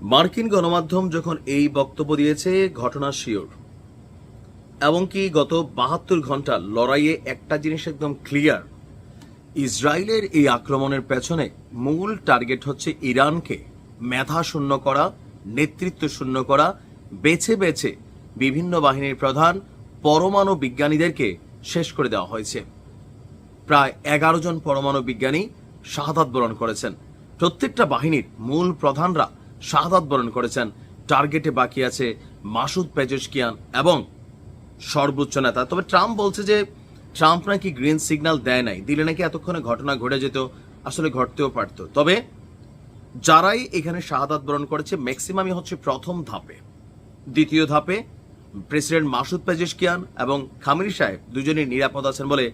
মার্কিন গণমাধ্যম যখন এই বক্তব্য দিয়েছে, ঘটনা শিওর। এবং কি গত বাহাত্তর ঘণ্টা লড়াইয়ে একটা জিনিস একদম ক্লিয়ার। ইসরায়েলের এই আক্রমণের পেছনে মূল টার্গেট হচ্ছে ইরানকে মেধা শূন্য করা, নেতৃত্ব শূন্য করা, বেছে বেছে বিভিন্ন বাহিনীর প্রধান পরমাণু বিজ্ঞানীদেরকে শেষ করে দেওয়া হয়েছে। প্রায় এগারো জন পরমাণু বিজ্ঞানী শাহাদাত বরণ করেছেন। প্রত্যেকটা বাহিনীর মূল প্রধানরা শাহাদাত বরণ করেছেন। টার্গেটে বাকি আছে মাসুদ পেজস্কিয়ান এবং সর্বোচ্চ নেতা। তবে ট্রাম্প বলছে যে, ট্রাম্প নাকি গ্রিন সিগন্যাল দেয় নাই। দিলে নাকি এতক্ষণে ঘটনা ঘটে যেত, আসলে ঘটতেও পারতো। তবে যারাই এখানে শাহাদাত বরণ করেছে, ম্যাক্সিমামই হচ্ছে প্রথম ধাপে। দ্বিতীয় ধাপে প্রেসিডেন্ট মাসুদ পেজেশকিয়ান এবং খামিরি সাহেব দুজনেই নিরাপদ আছেন বলে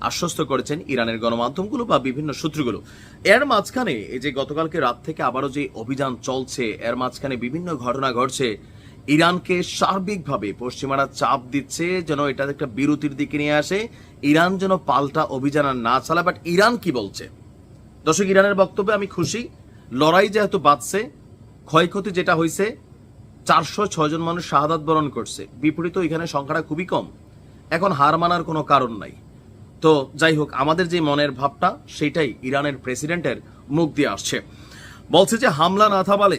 আশ্বস্ত করেছেন ইরানের গণমাধ্যমগুলো বা বিভিন্ন সূত্রগুলো এর মাঝখানে এই যে গতকালকে রাত থেকে আবারও যে অভিযান চলছে, এর মাঝখানে বিভিন্ন ঘটনা ঘটছে, ইরানকে সার্বিকভাবে পশ্চিমারা চাপ দিচ্ছে যেন এটা একটা বিরতির দিকে নিয়ে আসে, ইরান যেন পাল্টা অভিযান আর না চালায় বাট ইরান কি বলছে? দর্শক, ইরানের বক্তব্যে আমি খুশি। লড়াই যেহেতু বাঁচছে ক্ষয়ক্ষতি যেটা হয়েছে চারশো ছজন মানুষ শাহাদাত বরণ করছে। বিপরীত এখানে সংখ্যাটা খুবই কম। এখন হার মানার কোনো কারণ নাই। তো যাই হোক আমাদের যে মনের ভাবটা সেটাই ইরানের প্রেসিডেন্টের মুখ দিয়ে আসছে। বলছে যে হামলা না থামালে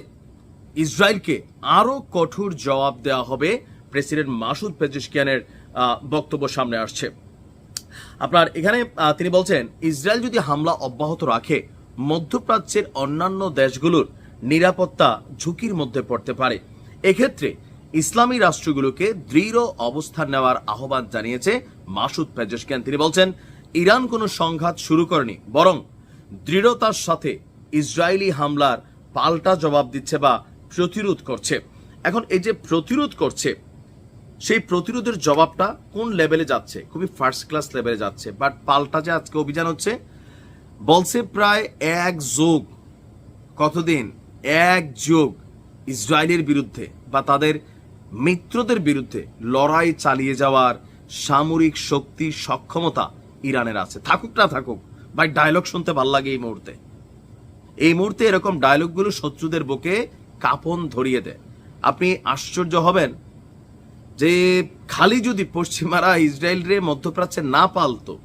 ইসরায়েলকে আরও কঠোর জবাব দেওয়া হবে প্রেসিডেন্ট মাসুদ পেজেশকিয়ানের আহ, বক্তব্য সামনে আসছে। আপনার এখানে তিনি বলছেন ইসরায়েল যদি হামলা অব্যাহত রাখে মধ্যপ্রাচ্যের অন্যান্য দেশগুলোর নিরাপত্তা ঝুঁকির মধ্যে পড়তে পারে। এক্ষেত্রে ইসলামী রাষ্ট্রগুলোকে দৃঢ় অবস্থান নেওয়ার আহ্বান জানিয়েছে মাসুদ পেজস্কিয়ান তিনি বলছেন, ইরান কোনো সংঘাত শুরু করেনি, বরং দৃঢ়তার সাথে ইসরায়েলি হামলার পাল্টা জবাব দিচ্ছে বা প্রতিরোধ করছে। এখন এই যে প্রতিরোধ করছে, সেই প্রতিরোধের জবাবটা কোন লেভেলে যাচ্ছে? খুবই ফার্স্ট ক্লাস লেভেলে যাচ্ছে বাট পাল্টা যে আজকে অভিযান হচ্ছে, বলছে প্রায় এক যোগ, কতদিন? এক যোগ ইসরায়েলের বিরুদ্ধে বা তাদের মিত্রদের বিরুদ্ধে লড়াই চালিয়ে যাওয়ার সামরিক শক্তি সক্ষমতা ইরানের আছে। থাকুক না থাকুক, ভাই ডায়লগ শুনতে ভালো লাগে এই মুহূর্তে। এই মুহূর্তে এরকম ডায়লগগুলো শত্রুদের বুকে কাপন ধরিয়ে দেয়। আপনি আশ্চর্য হবেন যে খালি যদি পশ্চিমারা ইসরায়েল রে মধ্যপ্রাচ্যে না পালতো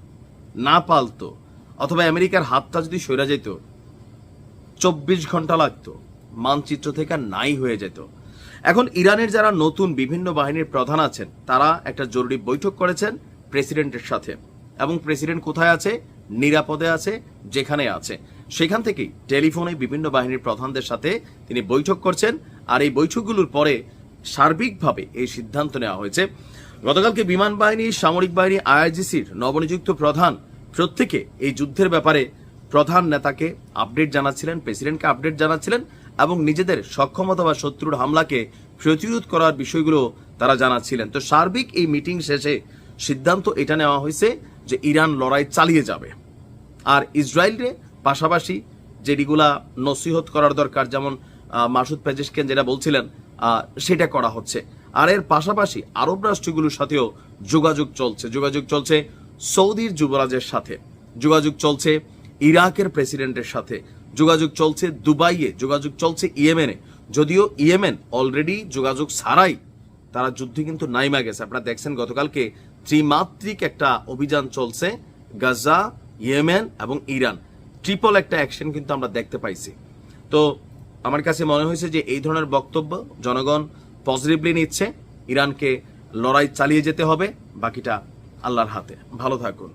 না পালতো, অথবা আমেরিকার হাতটা যদি সরে যেত, চব্বিশ ঘণ্টা লাগতো, মানচিত্র থেকে নাই হয়ে যেত। এখন ইরানের যারা নতুন বিভিন্ন বাহিনীর প্রধান আছেন, তারা একটা জরুরি বৈঠক করেছেন প্রেসিডেন্টের সাথে। এবং প্রেসিডেন্ট কোথায় আছে? নিরাপদে আছে, যেখানে আছে। সেখান থেকেই টেলিফোনে বিভিন্ন বাহিনীর প্রধানদের সাথে তিনি বৈঠক করছেন। আর এই বৈঠকগুলোর পরে সার্বিকভাবে এই সিদ্ধান্ত নেওয়া হয়েছে। গতকালকে বিমান বাহিনী, সামরিক বাহিনী আইআরজিসির নবনিযুক্ত প্রধান প্রত্যেকে এই যুদ্ধের ব্যাপারে প্রধান নেতাকে আপডেট জানাচ্ছিলেন, প্রেসিডেন্টকে আপডেট জানাচ্ছিলেন। এবং নিজেদের সক্ষমতা বা শত্রুর হামলাকে প্রতিরোধ করার বিষয়গুলো তারা জানাচ্ছিলেন। তো সার্বিক এই মিটিং শেষে সিদ্ধান্ত এটা নেওয়া হয়েছে যে ইরান লড়াই চালিয়ে যাবে। আর ইসরায়েলরে পাশাপাশি যেটিগুলা নসিহত করার দরকার, যেমন মাসুদ পেজেশকেন যেটা বলছিলেন সেটা করা হচ্ছে। আর এর পাশাপাশি আরব রাষ্ট্রগুলোর সাথেও যোগাযোগ চলছে। যোগাযোগ চলছে সৌদির যুবরাজের সাথে। যোগাযোগ চলছে ইরাকের প্রেসিডেন্টের সাথে। যোগাযোগ চলছে দুবাইয়ে, যোগাযোগ চলছে ইয়েমেনে। যদিও ইয়েমেন অলরেডি যোগাযোগ ছাড়াই তারা যুদ্ধে কিন্তু নাইমা গেছে। আপনারা দেখছেন গতকালকে ত্রিমাত্রিক একটা অভিযান চলছে গাজা, ইয়েমেন এবং ইরান। ট্রিপল একটা অ্যাকশন কিন্তু আমরা দেখতে পাইছি। তো আমার কাছে মনে হয়েছে যে এই ধরনের বক্তব্য জনগণ পজিটিভলি নিচ্ছে। ইরানকে লড়াই চালিয়ে যেতে হবে। বাকিটা আল্লাহর হাতে। ভালো থাকুন।